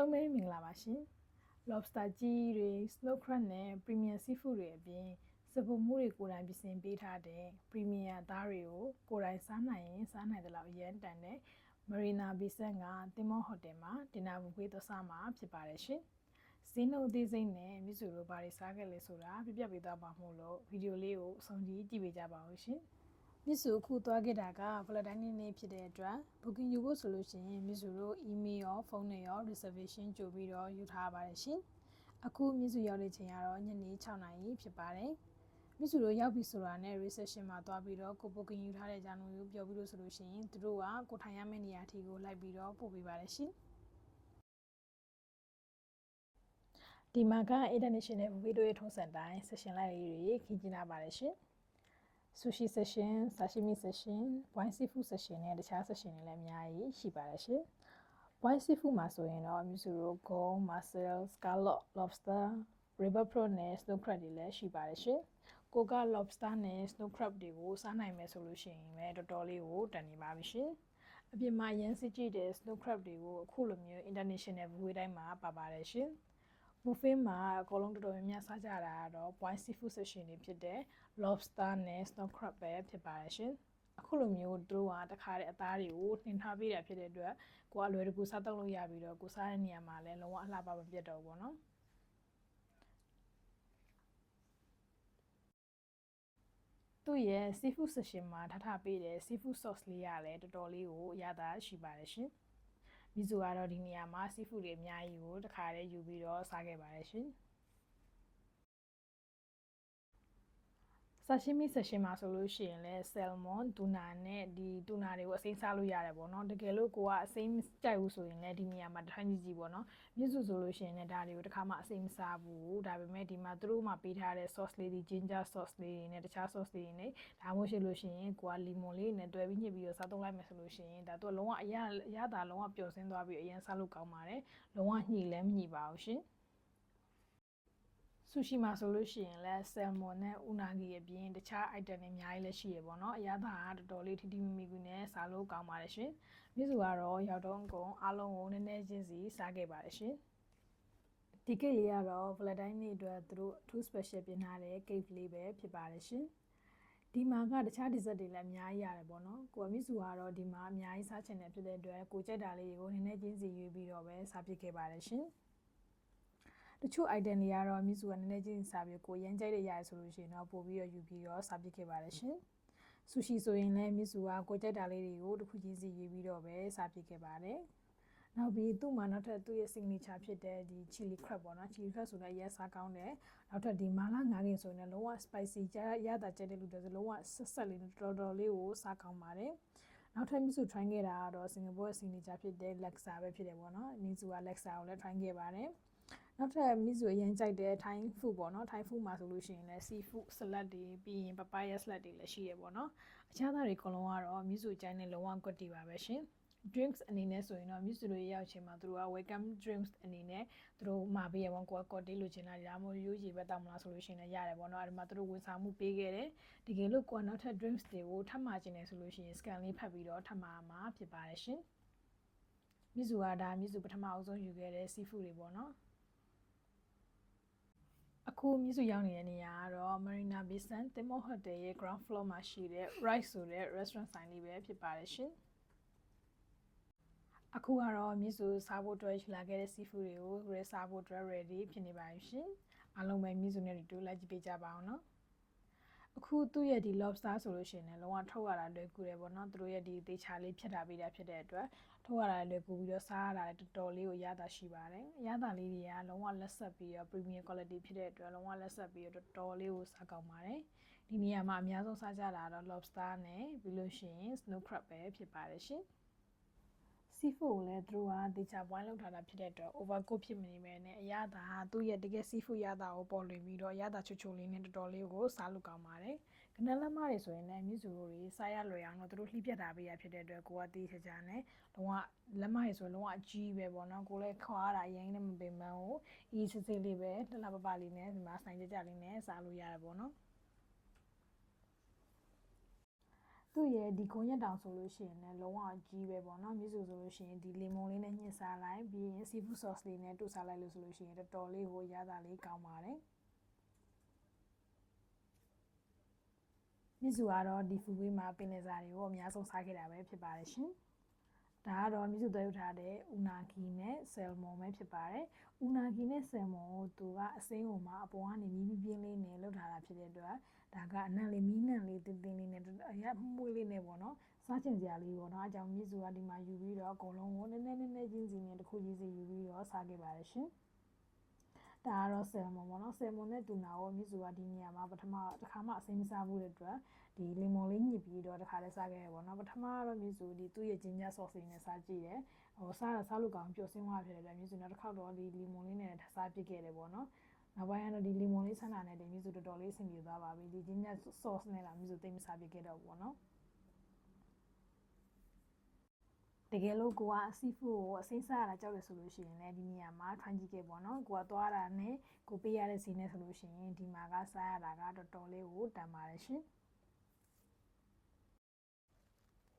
လုံးပဲမင်္ဂလာပါရှင် lobster ကြီးတွေ snow crab နဲ့ premium seafood တွေအပြင်စပူမှုတွေကိုယ်တိုင်ပြင်ဆင်ပေးထားတဲ့ premium အသားတွေကိုကိုယ်တိုင်စားနိုင်ရင်စားနိုင်တဲ့လောက်အရန်တန်တဲ့ Marina Bay Sands ကတင်မောဟိုတယ်မှာဒင်နာဘူးခွေးသွားစားမှာဖြစ်ပါတယ်ရှင်ဈေးနှုန်းအသေးစိတ်နဲ့မြစ်စုတို့ဘာတွေစားခဲ့လဲဆိုတာပြပြပေးသွားပါမို့လို့ဗီဒီယိုလေးကိုအဆုံးထိကြည့်ပေးကြပါဦးရှင် မြစ်စုအခုသွားခဲ့တာကဖလတိုင်းနေ့နေ့ဖြစ်တဲ့အတွက် booking ယူဖို့ဆိုလို့ရှိရင်မြစ်စုတို့ email ရောဖုန်းနဲ့ရော reservation ကြိုပြီးတော့ယူထားပါတယ်ရှင်အခုမြစ်စုရောက်တဲ့ချိန်ကတော့ညနေ6နာရီဖြစ်ပါတယ်မြစ်စုတို့ရောက်ပြီဆိုတာနဲ့ reception မှာသွားပြီးတော့ကို booking ယူထားတဲ့ကြောင်းကိုပြောပြီးလို့ဆိုလို့ရှိရင်သူတို့ကကိုထိုင်ရမယ့်နေရာထိကိုလိုက်ပြီးတော့ပို့ပေးပါတယ်ရှင်ဒီမှာက international buffet တို့ရဲ့ထုံးစံတိုင်း session လိုက်လေးတွေခင်းကျင်းလာပါတယ်ရှင်။ sushi session, sashimi session, wine seafood session နဲ့တခြား session တွေလည်းအများကြီးရှိပါတယ်ရှင်။ wine seafood မှာဆိုရင်တော့မြူဆူရိုဂုံး mussel, scallop, lobster, river prawn နဲ့ snow crab တွေလည်းရှိပါတယ်ရှင်။ကိုက lobster နဲ့ snow crab တွေကိုစားနိုင်မယ်ဆိုလို့ရှိရင်လည်းတော်တော်လေးကိုတန်နေပါပြီရှင်။အပြင်မှာရန်စစ်ကြည့်တဲ့ snow crab တွေကိုအခုလိုမျိုး international buffet တိုင်းမှာပါပါတယ်ရှင်။ buffet မှာအကုန်လုံးတော်တော်များများစားကြတာကတော့ point seafood section တွေဖြစ်တဲ့ lobster နဲ့ snow crab ပဲဖြစ်ပါတယ်ရှင်အခုလိုမျိုးသူတို့ကတခါတည်းအသားတွေကိုနှင်ထားပေးတာဖြစ်တဲ့အတွက်ကိုကလွယ်တကူစားတော့လို့ရပြီးတော့ကိုစားတဲ့နေရာမှာလည်းလုံးဝအလှပမပြတ်တော့ဘူးပေါ့နော်သူ့ရဲ့ seafood section မှာထားထားပေးတဲ့ seafood sauce လေးကလည်းတော်တော်လေးကိုအရသာရှိပါတယ်ရှင်။ မီဇိုကတော့ဒီနေရာမှာစီးဖူးတွေအများကြီးကိုတခါတည်းယူပြီးတော့စားခဲ့ပါတယ်ရှင်။ ဆာရှိမီဆက်ရှင်မှာဆိုလို့ရှိရင်လည်းဆယ်မွန်တူနာနဲ့ဒီတူနာတွေကိုအစိမ်းစားလို့ရတယ်ပေါ့နော်တကယ်လို့ကိုကအစိမ်းကြိုက်ဘူးဆိုရင်လည်းဒီနေရာမှာတစ်ထိုင်ကြီးကြီးပေါ့နော်မြစ်စုဆိုလို့ရှိရင်လည်းဒါတွေကိုတစ်ခါမှအစိမ်းမစားဘူးဒါပေမဲ့ဒီမှာသူတို့မှပေးထားတဲ့ sauce လေးဒီ ginger sauce လေးတွေနဲ့တခြား sauce လေးတွေနဲ့ဒါမှမဟုတ်လို့ရှိရင်ကိုကလီမွန်လေးနဲ့တွဲပြီးညှစ်ပြီးတော့စားသုံးလိုက်မယ်ဆိုလို့ရှိရင်ဒါသူကလုံးဝအရအရသာလုံးဝပျော်စင်းသွားပြီးအရင်စားလို့ကောင်းပါတယ်လုံးဝညှိလည်းမညှိပါဘူးရှင် ဆူရှီမှာဆိုလို့ရှိရင်လည်းဆယ်မွန်နဲ့ဥနာဂီအပြင်တခြား item တွေအများကြီးလည်းရှိရပေါ့နော်အရသာကတော်တော်လေးထိထိမိမိကူနဲ့စားလို့ကောင်းပါတယ်ရှင်မြစ်စုကတော့ရောက်တော့အကုန်အားလုံးကိုနည်းနည်းချင်းစီစားခဲ့ပါတယ်ရှင်ဒီကိတ်လေးကတော့ Valentine နေ့အတွက်သူတို့ too special ပြင်ထားတဲ့ cake လေးပဲဖြစ်ပါတယ်ရှင်ဒီမှာကတခြား dessert တွေလည်းအများကြီးရတယ်ပေါ့နော်ကိုမြစ်စုကတော့ဒီမှာအများကြီးစားချင်တယ်ဖြစ်တဲ့အတွက်ကိုကြိုက်တာလေးတွေကိုနည်းနည်းချင်းစီရွေးပြီးတော့ပဲစားပြစ်ခဲ့ပါတယ်ရှင် တချို့ item တွေကတော့မြစ်စုကနည်းနည်းချင်းစားပြီးကိုရမ်းကြိုက်တဲ့ຢာရဆိုလို့ရှိရင်တော့ပို့ပြီးတော့ယူပြီးတော့စားပြစ်ခဲ့ပါတယ်ရှင်ဆူရှီဆိုရင်လည်းမြစ်စုကကိုကြိုက်တာလေးတွေကိုတစ်ခုချင်းစီရွေးပြီးတော့ပဲစားပြစ်ခဲ့ပါတယ်နောက်ပြီးသူ့မှာနောက်ထပ်သူ့ရဲ့ signature ဖြစ်တဲ့ဒီ chili crab ပေါ့နော် chili crab ဆိုလည်းအရင်စားကောင်းတယ်နောက်ထပ်ဒီမာလာငါးကင်ဆိုရင်လည်းလုံးဝ spicy ကြရတာကြတဲ့လူတွေဆိုလုံးဝဆက်ဆက်လေးတော်တော်လေးကိုစားကောင်းပါတယ်နောက်ထပ်မြစု try ခဲ့တာကတော့စင်ကာပူရဲ့ signature ဖြစ်တဲ့ Laksa ပဲဖြစ်တယ်ပေါ့နော်မင်းစုက Laksa ကိုလည်း try ခဲ့ပါတယ် နောက်ထပ်မိစုအရင်ကြိုက်တဲ့ Thai food ပေါ့နော် Thai food မှာဆိုလို့ရှိရင်လည်း seafood salad တွေပြီးရင် papaya salad တွေလည်းရှိရပေါ့နော်အခြားသားတွေအကုန်လုံးကတော့မိစုအကျိုင်းနဲ့လုံးဝကွက်တီပါပဲရှင် drinks အနေနဲ့ဆိုရင်တော့မြစ်စုတွေရောက်ချိန်မှာသူတို့က welcome drinks အနေနဲ့သူတို့မှာပေးရဝန်ကိုကော်တေးလိုချင်တာဒါမှမဟုတ်ရိုးရေပဲတောင်းမလားဆိုလို့ရှိရင်လည်းရတယ်ပေါ့နော်အဲ့ဒီမှာသူတို့ဝန်ဆောင်မှုပေးခဲ့တယ်တကယ်လို့ကိုကနောက်ထပ် drinks တွေကိုထပ်မှာချင်တယ်ဆိုလို့ရှိရင် scan လေးဖတ်ပြီးတော့ထပ်မှာမှာဖြစ်ပါတယ်ရှင်မြစ်စုကဒါမြစ်စုပထမအဆုံးယူခဲ့တဲ့ seafood တွေပေါ့နော် အခုမြစ်စုရောက်နေတဲ့နေရာကတော့ Marina Bay Sands တင်မော့ဟိုတယ်ရဲ့ ground floor မှာရှိတဲ့ Rice ဆိုတဲ့ restaurant ဆိုင်လေးပဲဖြစ်ပါတယ်ရှင်။အခုကတော့မြစ်စုစားဖို့အတွက်ယူလာခဲ့တဲ့ seafood တွေကိုရဲစားဖို့အတွက် ready ဖြစ်နေပါပြီရှင်အားလုံးပဲမြစ်စုနဲ့တူလိုက်ကြည့်ပေးကြပါအောင်နော် အခုသူ့ရဲ့ဒီ lobster ဆိုလို့ရှိရင်လည်းလုံးဝထုတ်ရတာလွယ်ကူတယ်ပေါ့နော်သူတို့ရဲ့ဒီသေချာလေးဖြတ်တာပေးတာဖြစ်တဲ့အတွက်ထုတ်ရတာလွယ်ကူပြီးတော့စားရတာတော်တော်လေးကိုရတာရှိပါတယ်ရတာလေးတွေကလုံးဝလက်ဆက်ပြီးတော့ premium quality ဖြစ်တဲ့အတွက်လုံးဝလက်ဆက်ပြီးတော့တော်တော်လေးကိုစားကောင်းပါတယ်ဒီနေရာမှာအများဆုံးစားကြတာတော့ lobster နဲ့ပြီးလို့ရှိရင် snow crab ပဲဖြစ်ပါတယ်ရှင်။ seafood ကိုလည်းသူတို့ကတေချာပွိုင်းလောက်ထားတာဖြစ်တဲ့အတွက် overcook ဖြစ်မနေပဲနဲ့အရသာသူ့ရဲ့တကယ် seafood ရတာကိုပေါ်လွင်ပြီးတော့ရတာချိုချိုလေးနဲ့တော်တော်လေးကိုစားလို့ကောင်းပါတယ်။ကနလမတွေဆိုရင်လည်းမြစ်စုတို့တွေစားရလွယ်အောင်တော့သူတို့လှိပြတ်တာပေးရဖြစ်တဲ့အတွက်ကိုကတေးချာချာနဲ့လုံးဝလက်မတွေဆိုလုံးဝအကြီးပဲပေါ့နော်ကိုလည်းခွာရတာအရင်နဲ့မပင်ပန်းဘူး။အေးစစ်စစ်လေးပဲလှလှပပလေးနဲ့ဒီမှာဆိုင်ကြကြလေးနဲ့စားလို့ရတယ်ပေါ့နော်။ သူ့ရဲ့ဒီခွန်ရက်တောင်ဆိုလို့ရှိရင်လည်းလုံးဝကြီးပဲပေါ့နော်မြစ်စုဆိုလို့ရှိရင်ဒီလေမုန်လေးနဲ့ညှစ်စားလိုက်ပြီးရင် seafood sauce လေးနဲ့တို့စားလိုက်လို့ဆိုလို့ရှိရင်တော်တော်လေးကိုရတာလေးကောင်းပါတယ်မြစ်စုကတော့ဒီဖူဝေးမှာပင်လယ်စာတွေကိုအများဆုံးစားခဲ့တာပဲဖြစ်ပါတယ်ရှင် ဒါကတော့မြစ်စုသွဲယူထားတဲ့ဥနာဂီနဲ့ဆယ်မွန်ပဲဖြစ်ပါတယ်။ဥနာဂီနဲ့ဆယ်မွန်ကိုသူကအစိမ်းဟိုမှာအပေါ်ကနေမီးမီးပြင်းလေးနဲ့လောက်ထားတာဖြစ်တဲ့အတွက်ဒါကအနံ့လေးမီးနံ့လေးတင်းတင်းလေးနဲ့အရမှုေးလေးနဲ့ပေါ့နော်စားချင်စရာလေးပေါ့နော်အကြောင်းမြစ်စုကဒီမှာယူပြီးတော့အကုန်လုံးကိုနည်းနည်းနည်းနည်းချင်းစီနဲ့တစ်ခုချင်းစီယူပြီးတော့စားခဲ့ပါတယ်ရှင် ဒါကတော့ဆယ်မွန်ပေါ့နော်ဆယ်မွန်နဲ့တူနာကိုမြစ်စုကဒီနေရာမှာပထမတစ်ခါမှအစိမ်းမစားဘူးတဲ့အတွက်ဒီလီမွန်လေးညှစ်ပြီးတော့တစ်ခါလဲစားခဲ့ရပေါ့နော်ပထမကတော့မြစ်စုဒီသူ့ရဲ့ဂျင်းဂျာဆော့စ်နဲ့စားကြည့်တယ်ဟိုစားရစားလို့ကောင်းပျော်စင်းသွားဖြစ်တဲ့အတွက်မြစ်စုနောက်တစ်ခေါက်တော့ဒီလီမွန်လေးနဲ့စားပြစ်ခဲ့တယ်ပေါ့နော်နောက်ပိုင်းကတော့ဒီလီမွန်လေးဆန်းတာနဲ့ဒီမြစ်စုတော်တော်လေးအဆင်ပြေသွားပါပြီဒီဂျင်းဂျာဆော့စ်နဲ့လာမြစ်စုသိမစားပြစ်ခဲ့တော့ဘူးပေါ့နော် တကယ်လို့ကိုကအစီဖူကိုအစိမ်းစားရတာကြောက်တယ်ဆိုလို့ရှိရင်လည်းဒီနေရာမှာထွန်းကြည့်ခဲ့ပေါ့နော်ကိုကသွားတာနဲ့ကိုပေးရတဲ့စီနဲ့ဆိုလို့ရှိရင်ဒီမှာကစားရတာကတော်တော်လေးကိုတန်ပါတယ်ရှင်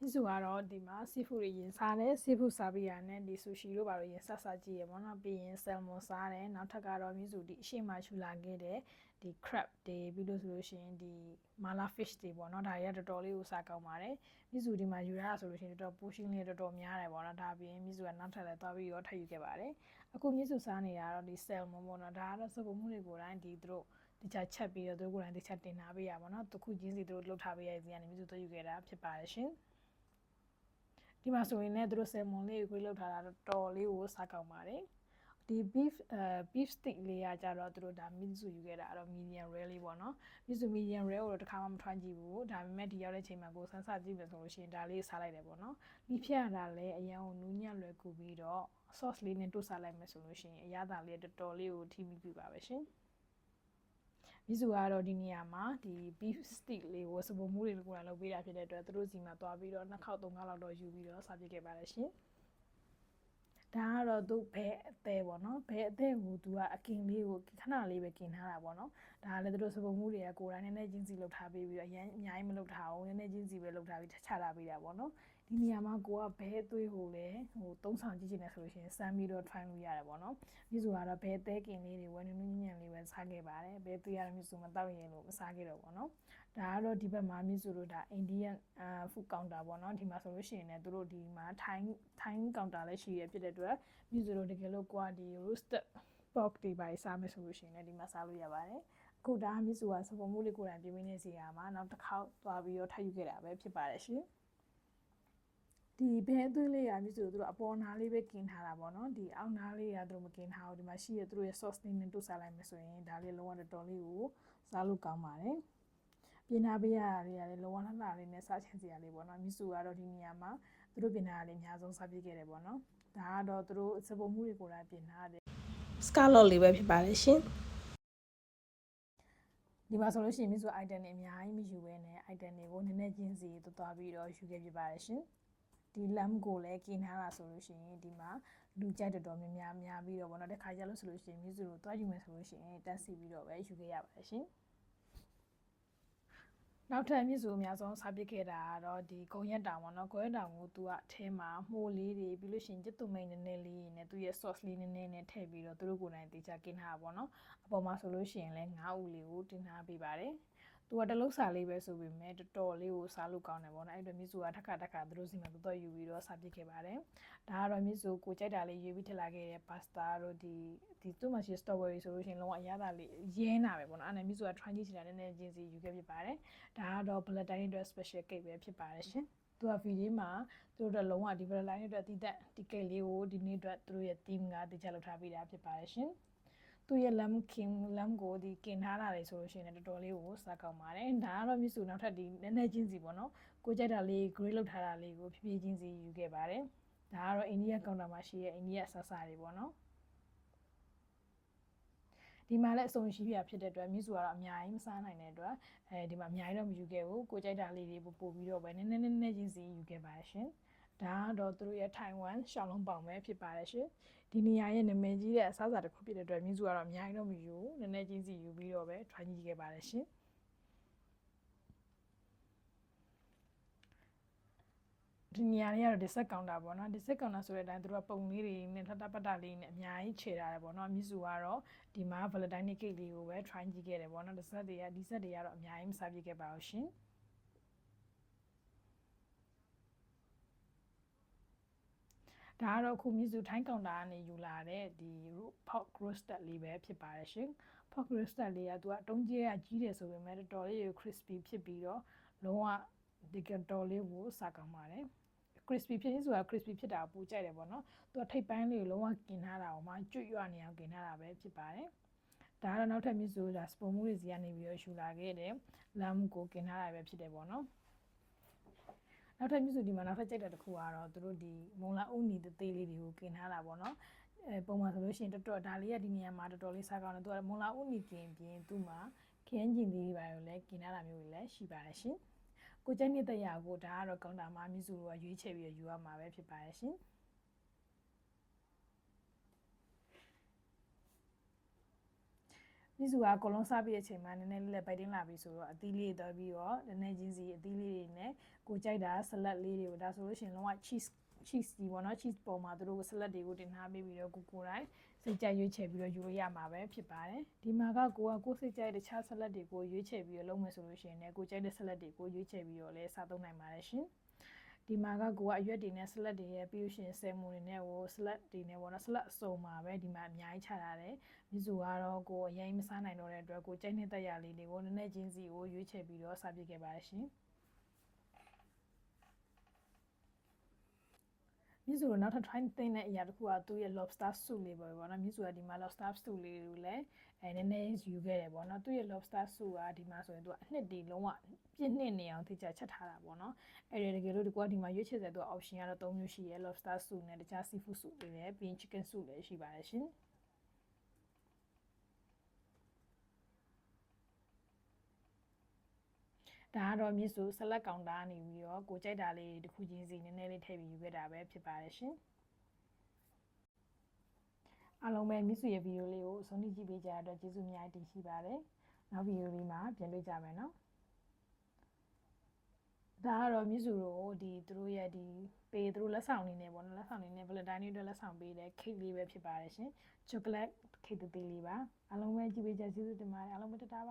ဒီဆိုကတော့ဒီမှာ seafood တွေရင်စားတယ် seafood စားပြီးရနဲ့ဒီ sushi တို့ဘာလို့ရင်ဆက်စားကြည့်ရပေါ့နော်ပြီးရင် salmon စားတယ်နောက်ထပ်ကတော့မြစ်စုဒီအရှိမရှူလာခဲ့တဲ့ဒီ crab တွေပြီးလို့ဆိုလို့ရှိရင်ဒီ mala fish တွေပေါ့နော်ဒါတွေကတော်တော်လေးကိုစားကောင်းပါတယ်မြစ်စုဒီမှာယူရတာဆိုလို့ရှိရင်တော်တော် portion လေးတော်တော်များတယ်ပေါ့နော်ဒါပြီးရင်မြစ်စုကနောက်ထပ်လည်းသွားပြီးတော့ထပ်ယူခဲ့ပါတယ်အခုမြစ်စုစားနေတာတော့ဒီ salmon ပေါ့နော်ဒါကတော့စပုံမှုတွေကိုတိုင်းဒီသူတို့တခြားချက်ပြီးတော့သူတို့ကိုယ်တိုင်တခြားတင်ထားပေးရပါတော့။တစ်ခုချင်းစီသူတို့လှုပ်ထားပေးရတဲ့စီကနေမြစ်စုတို့ယူခဲ့တာဖြစ်ပါတယ်ရှင်။ ဒီမှာဆိုရင်လည်းသူတို့ဆယ်မွန်လေးကိုလောက်ထားတာတော့တော်လေးကိုစားကောင်းပါတယ်ဒီ beef အဲ beef stick လေးကကြတော့သူတို့ဒါ mizu ယူခဲ့တာအဲ့တော့ medium rare လေးပေါ့နော် mizu medium rare ကိုတော့တစ်ခါမှမထွန်းကြည့်ဘူးဒါပေမဲ့ဒီရောက်တဲ့ချိန်မှာကိုဆန်းစားကြည့်မယ်ဆိုလို့ရှိရင်ဒါလေးစားလိုက်တယ်ပေါ့နော်ဒီဖြတ်ရတာလည်းအရင်ကနူးညံ့လွယ်ကူပြီးတော့ sauce လေးနဲ့တို့စားလိုက်မယ်ဆိုလို့ရှိရင်အရသာလေးတော်တော်လေးကိုထိမိပြပါပဲရှင် မိစုကတော့ဒီနေရာမှာဒီ beef stick လေးကိုစပုံမှုတွေကိုလည်းလုပ်ပေးတာဖြစ်တဲ့အတွက်သူတို့စီမှာသွားပြီးတော့နှစ်ခေါက်သုံးခေါက်လောက်တော့ယူပြီးတော့စားပြခဲ့ပါတယ်ရှင်ဒါကတော့သူဘဲအသေးပေါ့နော်ဘဲအသေးကိုသူကအကင်လေးကိုခဏလေးပဲကင်ထားတာပေါ့နော်ဒါကလည်းသူတို့စပုံမှုတွေကကိုယ်တိုင်နည်းနည်းချင်းစီလုပ်ထားပေးပြီးတော့အရင်အများကြီးမလုပ်ထားအောင်နည်းနည်းချင်းစီပဲလုပ်ထားပြီးချချထားပေးတာပေါ့နော် ဒီနေရာမှာကိုကဘဲအသွေးကိုလည်းဟိုသုံးဆောင်ကြည့်ချင်တယ်ဆိုလို့ရှိရင်စမ်းပြီးတော့ try လို့ရတယ်ပေါ့နော်မြစ်စုကတော့ဘဲသဲကင်လေးတွေဝယ်နူးနူးညံ့လေးပဲစားခဲ့ပါတယ်ဘဲသွေးရတဲ့မြစ်စုမတောက်ရင်လို့မစားခဲ့တော့ပေါ့နော်ဒါကတော့ဒီဘက်မှာမြစ်စုတို့ဒါ Indian food counter ပေါ့နော်ဒီမှာဆိုလို့ရှိရင်လည်းသူတို့ဒီမှာ Thai Thai counter လည်းရှိရဖြစ်တဲ့အတွက်မြစ်စုတို့တကယ်လို့ကိုကဒီ roasted pork တွေပါစားမယ်ဆိုလို့ရှိရင်လည်းဒီမှာစားလို့ရပါတယ်အခုဒါမြစ်စုကစပုံမှုလေးကိုယ်တိုင်ပြင်ပေးနေစီရမှာနောက်တစ်ခေါက်သွားပြီးတော့ထပ်ယူခဲ့တာပဲဖြစ်ပါတယ်ရှင် ဒီဘဲအသွေးလေးရမြစ်စုတို့အပေါ်နားလေးပဲกินထားတာပေါ့နော်ဒီအောက်နားလေးရတို့မกินထားဘူးဒီမှာရှိရတို့ရဲ့ sauce လေးနဲ့တူစားလိုက်မယ်ဆိုရင်ဒါလေးလုံးဝတော်တော်လေးကိုစားလို့ကောင်းပါတယ်ပြင်ထားပေးရတာလေးရတယ်လောဝလှလှလေးနဲ့စားချင်စရာလေးပေါ့နော်မြစ်စုကတော့ဒီနေရာမှာသူတို့ပြင်ထားတာလေးအများဆုံးစားပြခဲ့တယ်ပေါ့နော်ဒါကတော့သူတို့စပုံမှုတွေကိုလည်းပြင်ထားတယ် scarlet လေးပဲဖြစ်ပါတယ်ရှင်ဒီမှာဆိုလို့ရှိရင်မြစ်စု item တွေအများကြီးမယူဘဲနဲ့ item တွေကိုနည်းနည်းချင်းစီသွားပြီးတော့ယူခဲ့ပြပါတယ်ရှင် ဒီ lamb ကိုလည်းกินထားတာဆိုလို့ရှိရင်ဒီမှာလူကြိုက်တော်တော်များများများပြီးတော့ဗောနော်တခါကြလို့ဆိုလို့ရှိရင်မြစ်စုကိုသွားယူမယ်ဆိုလို့ရှိရင်တက်စီပြီးတော့ပဲယူခဲ့ရပါတယ်ရှင်နောက်ထပ်မြစ်စုအများဆုံးစားပစ်ခဲ့တာကတော့ဒီဂုံရက်တောင်ပေါ့နော်ဂုံရက်တောင်ကိုသူကအထဲမှာမှုတ်လေးတွေပြီးလို့ရှိရင်ကျက်သွမိန်နည်းနည်းလေးနဲ့သူရဲ့ sauce လေးနည်းနည်းနဲ့ထည့်ပြီးတော့သူတို့ကိုယ်တိုင်တေချာกินထားတာပေါ့နော်အပေါ်မှာဆိုလို့ရှိရင်လည်းငါးဦးလေးကိုတင်ထားပေးပါတယ် သူကတလုံးစာလေးပဲဆိုပေမဲ့တော်တော်လေးကိုစားလို့ကောင်းတယ်ပေါ့နော်အဲ့တော့မြစ်စုကတစ်ခါတစ်ခါသူတို့စီမှာတော်တော်ယူပြီးတော့စားပစ်ခဲ့ပါတယ်ဒါကတော့မြစ်စုကိုကြိုက်တာလေးရွေးပြီးထည့်လာခဲ့တဲ့ pasta တို့ဒီဒီသူ့မှာရှိ strawberry ဆိုလို့ရှိရင်လုံးဝအရသာလေးရဲနာပဲပေါ့နော်အဲ့ဒါမြစ်စုက try ကြည့်ချင်တာနည်းနည်းချင်းစီယူခဲ့ဖြစ်ပါတယ်ဒါကတော့ bullet time အတွက် special cake ပဲဖြစ်ပါတယ်ရှင်သူကဗီဒီယိုမှာသူတို့လုံးဝဒီ bullet line အတွက်တည်တဲ့ဒီ cake လေးကိုဒီနေ့အတွက်သူတို့ရဲ့ theme ကတည်ချလုပ်ထားပေးတာဖြစ်ပါတယ်ရှင် သူ့ရဲ့ lamb king lamb ကိုဒီกินထားတာလေဆိုလို့ရှိရင်တော်တော်လေးကိုစားကောင်းပါတယ်ဒါကတော့မြစ်စုနောက်ထပ်ဒီနည်းနည်းချင်းစီပေါ့နော်ကိုကြိုက်တာလေး grey လောက်ထားတာလေးကိုဖြည်းဖြည်းချင်းစီယူခဲ့ပါတယ်ဒါကတော့အိန္ဒိယကောင်တာမှာရှိတဲ့အိန္ဒိယဆဆာတွေပေါ့နော်ဒီမှာလည်းအစုံရှိပြဖြစ်တဲ့အတွက်မြစ်စုကတော့အများကြီးမစားနိုင်တဲ့အတွက်အဲဒီမှာအများကြီးတော့မယူခဲ့ဘူးကိုကြိုက်တာလေးတွေပို့ပို့ပြီးတော့ပဲနည်းနည်းနည်းနည်းချင်းစီယူခဲ့ပါရှင် ဒါကတော့သူတို့ရဲ့ Taiwan ရှောင်းလုံးပေါင်ပဲဖြစ်ပါတယ်ရှင်ဒီနေရာရဲ့နာမည်ကြီးတဲ့အစားအစာတစ်ခုဖြစ်တဲ့အတွက်မြင်းစုကတော့အများကြီးတော့မယူဘူးနည်းနည်းချင်းစီယူပြီးတော့ပဲ try ကြည့်ခဲ့ပါတယ်ရှင်ဒီနေရာလေးကတော့ dessert counter ပေါ့နော် dessert counter ဆိုတဲ့အတိုင်းသူတို့ကပုံလေးတွေနဲ့ထပ်ထပ်ပတ်တာလေးနဲ့အများကြီးခြေထားတယ်ပေါ့နော်မြစ်စုကတော့ဒီမှာ valentine cake လေးကိုပဲ try ကြည့်ခဲ့တယ်ပေါ့နော် dessert တွေက dessert တွေကတော့အများကြီးမစားပြစ်ခဲ့ပါဘူးရှင် ဒါကတော့အခုမြစ်စုထိုင်းကောင်တာကနေယူလာတဲ့ဒီ pork roasted လေးပဲဖြစ်ပါတယ်ရှင် pork roasted လေးကသူကအတုံးကြီးကကြီးတယ်ဆိုပေမဲ့တော်တော်လေး crispy ဖြစ်ပြီးတော့လုံးဝဒီကတော်လေးကိုစားကောင်းပါတယ် crispy ဖြစ်ရင်ဆိုတာ crispy ဖြစ်တာပူကြိုက်တယ်ပေါ့နော်သူကထိပ်ပိုင်းလေးကိုလုံးဝกินထားတာအောင်မှကျွတ်ရွနေအောင်กินထားတာပဲဖြစ်ပါတယ်ဒါကတော့နောက်ထပ်မြစ်ဆိုဒါစပုံမှုတွေစီကနေပြီးတော့ယူလာခဲ့တယ်လမ်းမှုကိုกินထားတာပဲဖြစ်တယ်ပေါ့နော် နောက်ထပ်မြစ်ဆိုဒီမှာနောက်ထပ်ကြိုက်တဲ့တစ်ခုကတော့သူတို့ဒီမုံလာအုံနီသေးသေးလေးတွေကိုกินထားတာပေါ့နော်အဲပုံမှန်ဆိုလို့ရှိရင်တော်တော်ဒါလေးကဒီနေရာမှာတော်တော်လေးစားကောင်းတယ်သူကမုံလာအုံနီกินပြင်သူ့မှာခရမ်းကျင်သေးတွေပါရောလဲกินထားတာမျိုးတွေလည်းရှိပါတယ်ရှင်ကိုကျိုင်းနေတဲ့ရာကိုဒါကတော့ကောင်တာမှာမြစ်စုကရွေးချယ်ပြီးယူရမှာပဲဖြစ်ပါတယ်ရှင် မြစ်စုကအကလုံးစားပြီးတဲ့အချိန်မှာနည်းနည်းလေးလည်းပိုက်တင်းလာပြီဆိုတော့အသီးလေးတွေတော့ပြီးတော့နည်းနည်းချင်းစီအသီးလေးတွေနဲ့ကိုကြိုက်တာဆလတ်လေးတွေကိုဒါဆိုလို့ရှိရင်လုံးဝ cheese cheese ဒီပေါ့နော် cheese ပေါ်မှာသူတို့ဆလတ်တွေကိုတင်ထားပြီးပြီးတော့ကိုကိုတိုင်းစိတ်ကြရွေးချယ်ပြီးတော့ယူရမှာပဲဖြစ်ပါတယ်ဒီမှာကကိုကကိုစိတ်ကြိုက်တဲ့ခြားဆလတ်တွေကိုရွေးချယ်ပြီးတော့လုပ်မယ်ဆိုလို့ရှိရင်လည်းကိုကြိုက်တဲ့ဆလတ်တွေကိုရွေးချယ်ပြီးတော့လည်းစားသုံးနိုင်ပါတယ်ရှင် ဒီမှာကကိုကအရွက်တွေနဲ့ဆလတ်တွေရဲ့ပြီးလို့ရှိရင်ဆယ်မူတွေနဲ့ဟိုဆလတ်တွေနဲ့ပေါ့နော်ဆလတ်အစုံမှာပဲဒီမှာအများကြီးချထားတယ်မြစုကတော့ကိုအရင်မစားနိုင်တော့တဲ့အတွက်ကိုကြိုက်နေတဲ့ရလေးတွေကိုနည်းနည်းချင်းစီကိုရွေးချယ်ပြီးတော့စားပြခဲ့ပါတယ်ရှင်မြစ်စုတော့နောက်ထပ် try သင်တဲ့အရာတစ်ခုကသူ့ရဲ့ lobster soup လေးပဲပေါ့နော်မြစ်စုကဒီမှာ lobster soup လေးကိုလည်း အဲနည်းနည်းယူခဲ့တယ်ပေါ့နော်သူ့ရဲ့ lobster soup ကဒီမှာဆိုရင်သူကအနှစ်တည်းလုံးဝပြည့်နှစ်နေအောင်တိကျချက်ထားတာပေါ့နော်အဲ့ဒီတကယ်လို့ဒီကွာဒီမှာရွေးချယ်တဲ့သူ option ကတော့၃မျိုးရှိရယ် lobster soup နဲ့တခြား seafood soup တွေလည်းပြီးရင် chicken soup လည်းရှိပါတယ်ရှင်ဒါကတော့မြစ်စုဆက်လက်ကောင်တာနေပြီးတော့ကိုကြိုက်တာလေးတစ်ခုချင်းစီနည်းနည်းလေးထည့်ပြီးယူခဲ့တာပဲဖြစ်ပါတယ်ရှင် အားလုံးပဲမြစ်စုရဲ့ဗီဒီယိုလေးကိုအဆုံးထိကြည့်ပေးကြတဲ့အတွက်ကျေးဇူးအများကြီးတင်ရှိပါတယ်နောက်ဗီဒီယိုလေးမှာပြန်တွေ့ကြမယ်နော်ဒါကတော့မြစ်စုတို့ဒီသူတို့ရဲ့ဒီပေးသူတို့လက်ဆောင်လေးနဲ့ပေါ့နော်လက်ဆောင်လေးနဲ့ Valentine အတွက်လက်ဆောင်ပေးတဲ့ cake လေးပဲဖြစ်ပါတယ်ရှင် chocolate cake သေးသေးလေးပါအားလုံးပဲကြည့်ပေးကြကျေးဇူးတင်ပါတယ်အားလုံးပဲတတားပါ